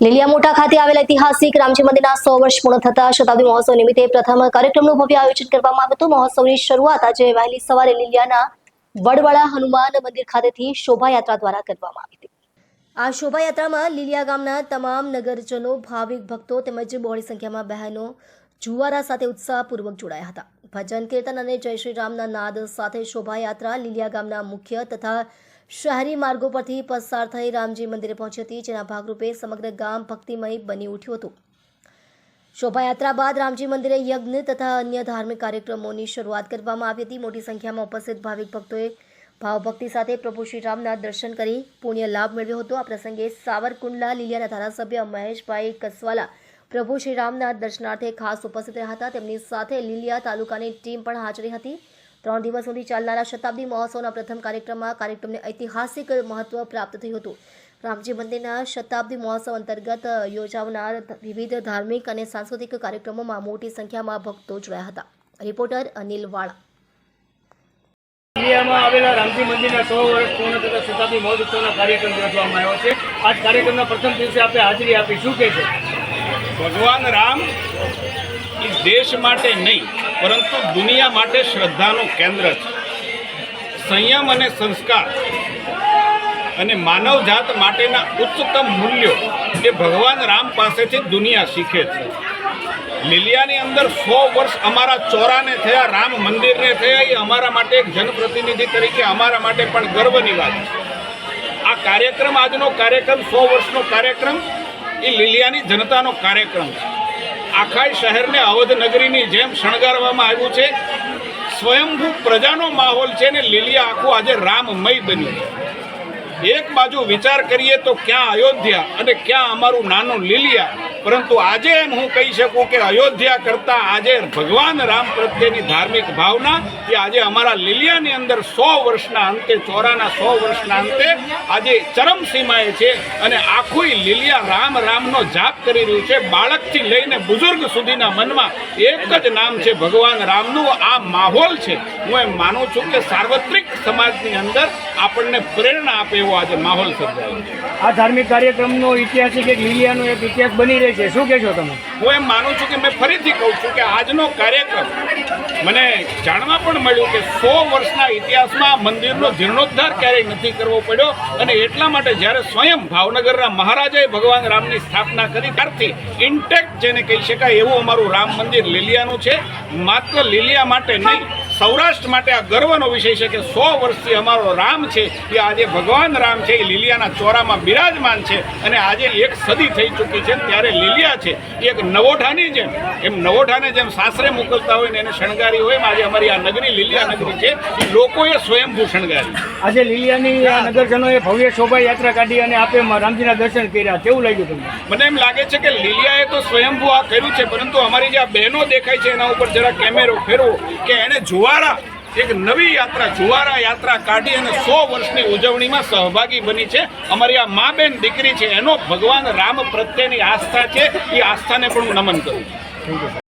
લીલિયા ખાતે આવેલા ઐતિહાસિક રામજી મંદિરના સો વર્ષ પૂર્ણ થતા શતાબ્દી મહોત્સવ નિમિત્તે પ્રથમ કાર્યક્રમનું ભવ્ય આયોજન કરવામાં આવ્યું હતું. મહોત્સવની શરૂઆત આજે વહેલી સવારે લીલિયાના વડવાળા હનુમાન મંદિર ખાતેથી શોભાયાત્રા દ્વારા કરવામાં આવી હતી. આ શોભાયાત્રામાં લીલિયા ગામના તમામ નગરજનો, ભાવિક ભક્તો તેમજ બહોળી સંખ્યામાં બહેનો, જુવારા સાથે ઉત્સાહપૂર્વક જોડાયા હતા. ભજન કીર્તન અને જય શ્રી રામના નાદ સાથે શોભાયાત્રા લીલિયા ગામના મુખ્ય તથા શહેરી માર્ગો પરથી પસાર થઈ રામજી મંદિરે પહોંચી હતી, જેના ભાગરૂપે સમગ્ર ગામ ભક્તિમય બની ઉઠ્યું હતું. શોભાયાત્રા બાદ રામજી મંદિરે યજ્ઞ તથા અન્ય ધાર્મિક કાર્યક્રમોની શરૂઆત કરવામાં આવી હતી. મોટી સંખ્યામાં ઉપસ્થિત ભાવિક ભક્તોએ ભાવભક્તિ સાથે પ્રભુ શ્રી રામના દર્શન કરી પુણ્ય લાભ મેળવ્યો હતો. આ પ્રસંગે સાવરકુંડલા લીલિયાના ધારાસભ્ય મહેશભાઈ કસવાલા પ્રભુ શ્રી રામના દર્શનાર્થે ખાસ ઉપસ્થિત રહ્યા હતા. તેમની સાથે લીલિયા તાલુકાની ટીમ પણ હાજરી હતી. ત્રણ દિવસ સુધી ચાલનારા શતાબ્દી મહોત્સવના પ્રથમ કાર્યક્રમમાં કાર્યક્રમને ઐતિહાસિક મહત્વ પ્રાપ્ત થયું હતું. રામજી મંદિરના શતાબ્દી મહોત્સવ અંતર્ગત યોજાનાર વિવિધ ધાર્મિક અને સાંસ્કૃતિક કાર્યક્રમોમાં મોટી સંખ્યામાં ભક્તો જોડાયા હતા. રિપોર્ટર અનિલ વાળા. ઇન્ડિયામાં આવેલા રામજી મંદિરના સો વર્ષ પૂર્ણ થતા શતાબ્દી મહોત્સવનો કાર્યક્રમ યોજવામાં આવ્યો છે. આજ કાર્યક્રમના પ્રથમ દિવસે આપણે હાજરી આપી. શું કે છે? ભગવાન રામ એ દેશ માટે નહીં. પરંતુ દુનિયા માટે શ્રદ્ધાનું કેન્દ્ર છે. સંયમ અને સંસ્કાર અને માનવજાત માટેના ઉચ્ચતમ મૂલ્યો એ ભગવાન રામ પાસેથી દુનિયા શીખે છે. લીલિયાની અંદર સો વર્ષ અમારા ચોરાને થયા, રામ મંદિરને થયા, એ અમારા માટે એક જનપ્રતિનિધિ તરીકે અમારા માટે પણ ગર્વની વાત છે. આ કાર્યક્રમ, આજનો કાર્યક્રમ, સો વર્ષનો કાર્યક્રમ, એ લીલિયાની જનતાનો કાર્યક્રમ છે. આખા શહેરને અવધ નગરીની જેમ શણગારવામાં આવ્યું છે. સ્વયંભૂ પ્રજાનો માહોલ છે ને લીલિયા આખું આજે રામમય બન્યું છે. એક બાજુ વિચાર કરીએ તો ક્યાં અયોધ્યા અને ક્યાં અમારું નાનું લીલિયા? પરંતુ આજે એમ હું કહી શકું કે અયોધ્યા કરતાં આજે ભગવાન રામ પ્રત્યેની ધાર્મિક ભાવના એ આજે અમારા લીલિયાની અંદર સો વર્ષના અંતે, ચોરાના સો વર્ષના અંતે આજે ચરમસીમાએ છે અને આખું લીલિયા રામ રામનો જાપ કરી રહ્યું છે. બાળકથી લઈને બુઝુર્ગ સુધીના મનમાં એક જ નામ છે ભગવાન રામનું. આ માહોલ છે. હું એમ માનું છું કે સાર્વત્રિક સમાજની અંદર આપણને પ્રેરણા આપે એવો આજે માહોલ સર્જાયો છે. આ ધાર્મિક કાર્યક્રમનો ઐતિહાસિક એક લીલિયાનો એક ઇતિહાસ બની રહે છે? શું કહેશો તમે? હું એમ માનું છું કે મેં ફરીથી કહું છું કે આજનો કાર્યક્રમ મને જાણવા પણ મળ્યું કે સો વર્ષના ઇતિહાસમાં મંદિરનો જીર્ણોદ્ધાર ક્યારેય નથી કરવો પડ્યો અને એટલા માટે જ્યારે સ્વયં ભાવનગરના મહારાજાએ ભગવાન રામની સ્થાપના કરી, ત્યારથી ઇન્ટેક્ટ જેને કહી શકાય એવું અમારું રામ મંદિર લીલિયાનું છે. માત્ર લીલિયા માટે નહીં સૌરાષ્ટ્ર માટે આ ગર્વનો વિષય છે કે સો વર્ષથી અમારો રામ છે એ આજે ભગવાન રામ છે એ લીલિયાના ચોરામાં બિરાજમાન છે અને આજે એક સદી થઈ ચૂકી છે ત્યારે લીલિયા છે એ એક નવોઠાની જેમ. એમ નવોઠાને જેમ સાસરે મોકલતા હોય ને એને શણગારી હોય એમ આજે અમારી આ નગરી લીલિયા નગરી છે એ લોકોએ સ્વયંભૂ શણગારી. આજે લીલિયાની આ નગરજનોએ ભવ્ય શોભાયાત્રા કાઢી અને આપે રામજીના દર્શન કર્યા. કેવું લાગ્યું તમને? મને એમ લાગે છે કે લીલિયાએ તો સ્વયંભૂ આ કર્યું છે પરંતુ અમારી જે આ બહેનો દેખાય છે એના ઉપર જરા કેમેરો ફેરવો કે એણે જુવારા, એક નવી યાત્રા, જુવારા યાત્રા કાઢી અને સો વર્ષની ઉજવણીમાં સહભાગી બની છે. અમારી આ મા બેન દીકરી છે, એનો ભગવાન રામ પ્રત્યેની આસ્થા છે. એ આસ્થાને પણ હું નમન કરું છું.